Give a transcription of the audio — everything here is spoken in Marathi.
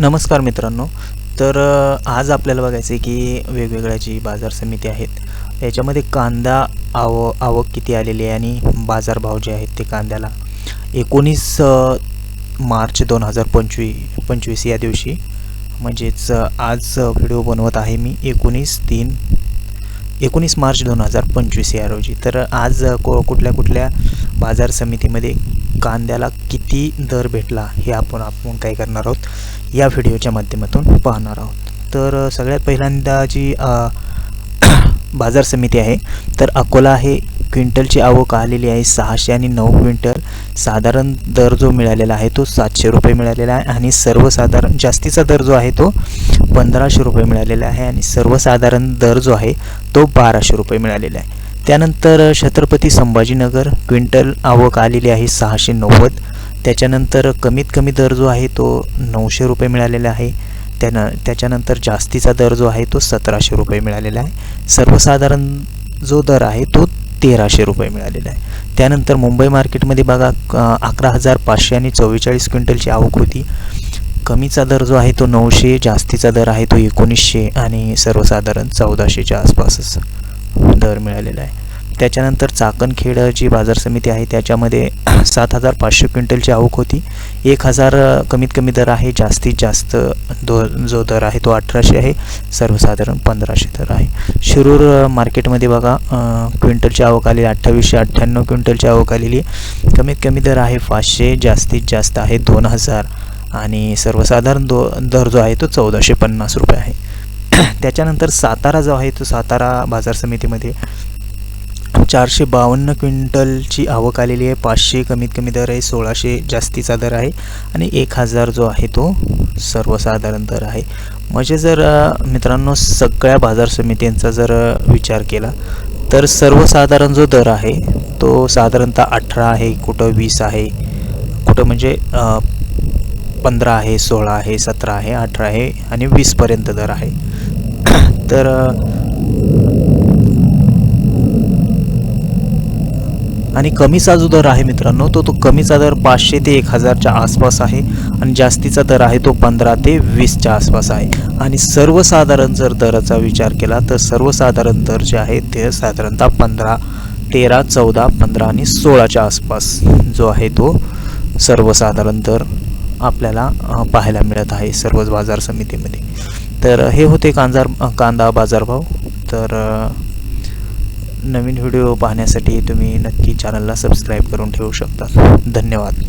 नमस्कार मित्रांनो. तर आज आपल्याला बघायचं आहे की वेगवेगळ्या जी बाजार समिती आहेत याच्यामध्ये कांदा आव आवक किती आलेली आहे आणि बाजारभाव जे आहेत ते कांद्याला. एकोणीस मार्च दोन हजार पंचवी पंचवीस या दिवशी म्हणजेच आज व्हिडिओ बनवत आहे मी एकोणीस तीन एकोणीस मार्च दोन हजार पंचवीस या रोजी. तर आज को कुठल्या कुठल्या बाजार समितीमध्ये कांद्याला किती दर भेटला हे आपण आपण काय करणार आहोत? या व्हिडिओच्या माध्यमातून पाहणार आहोत. तर सगळ्यात पहिल्यांदा जी बाजार समिती आहे तर अकोला हे क्विंटलची आवक आलेली आहे सहाशे आणि नऊ क्विंटल. साधारण दर जो मिळालेला आहे तो सातशे रुपये मिळालेला आहे आणि सर्वसाधारण जास्तीचा दर जो आहे तो पंधराशे रुपये मिळालेला आहे आणि सर्वसाधारण दर जो आहे तो बाराशे रुपये मिळालेला आहे. त्यानंतर छत्रपती संभाजीनगर क्विंटल आवक आलेली आहे सहाशे नव्वद. त्याच्यानंतर कमीत कमी दर जो आहे तो नऊशे रुपये मिळालेला आहे. त्यानं त्याच्यानंतर जास्तीचा दर जो आहे तो सतराशे रुपये मिळालेला आहे. सर्वसाधारण जो दर आहे तो तेराशे रुपये मिळालेला आहे. त्यानंतर मुंबई मार्केटमध्ये बघा अकरा हजार पाचशे आणि चव्वेचाळीस क्विंटलची आवक होती. कमीचा दर जो आहे तो नऊशे जास्तीचा दर आहे तो एकोणीसशे आणि सर्वसाधारण चौदाशेच्या आसपासच. दर मिळालेला आहे. त्याच्यानंतर चाकणखेड जी बाजार समिती आहे त्याच्यामध्ये सात हजार पाचशे क्विंटलची आवक होती. एक हजार कमीत कमी दर आहे जास्तीत जास्त दो जो दर आहे तो अठराशे आहे. सर्वसाधारण पंधराशे दर आहे. शिरूर मार्केटमध्ये बघा क्विंटलची आवक आलेली अठ्ठावीसशे अठ्ठ्याण्णव क्विंटलची आवक आलेली. कमीत कमी दर आहे पाचशे जास्तीत जास्त आहे दोन हजार. आणि सर्वसाधारण दो दर जो आहे तो चौदाशे पन्नास रुपये आहे. त्याच्यानंतर सातारा जो आहे तो सातारा बाजार समितीमध्ये चारशे बावन्न क्विंटलची आवक आलेली आहे. पाचशे कमीत कमी दर आहे सोळाशे जास्तीचा दर आहे आणि एक हजार जो आहे तो सर्वसाधारण दर आहे. म्हणजे जर मित्रांनो सगळ्या बाजार समित्यांचा जर विचार केला तर सर्वसाधारण जो दर आहे तो साधारणतः अठरा आहे कुठं वीस आहे कुठं म्हणजे पंधरा आहे सोळा आहे सतरा आहे अठरा आहे आणि वीसपर्यंत दर आहे. तर आणि कमीचा जो दर आहे मित्रांनो तो तो कमीचा दर पाचशे ते एक हजारच्या आसपास आहे आणि जास्तीचा दर आहे तो पंधरा ते वीसच्या आसपास आहे. आणि सर्वसाधारण जर दराचा विचार केला तर सर्वसाधारण दर जे आहे ते साधारणतः पंधरा तेरा चौदा पंधरा आणि सोळाच्या आसपास जो आहे तो सर्वसाधारण दर आपल्याला पाहायला मिळत आहे सर्वच बाजार समितीमध्ये. तर हे होते कांजार कांदा बाजारभाव तर नवीन व्हिडिओ पाहण्यासाठी तुम्ही नक्की चॅनलला सबस्क्राईब करून ठेवू शकता. धन्यवाद.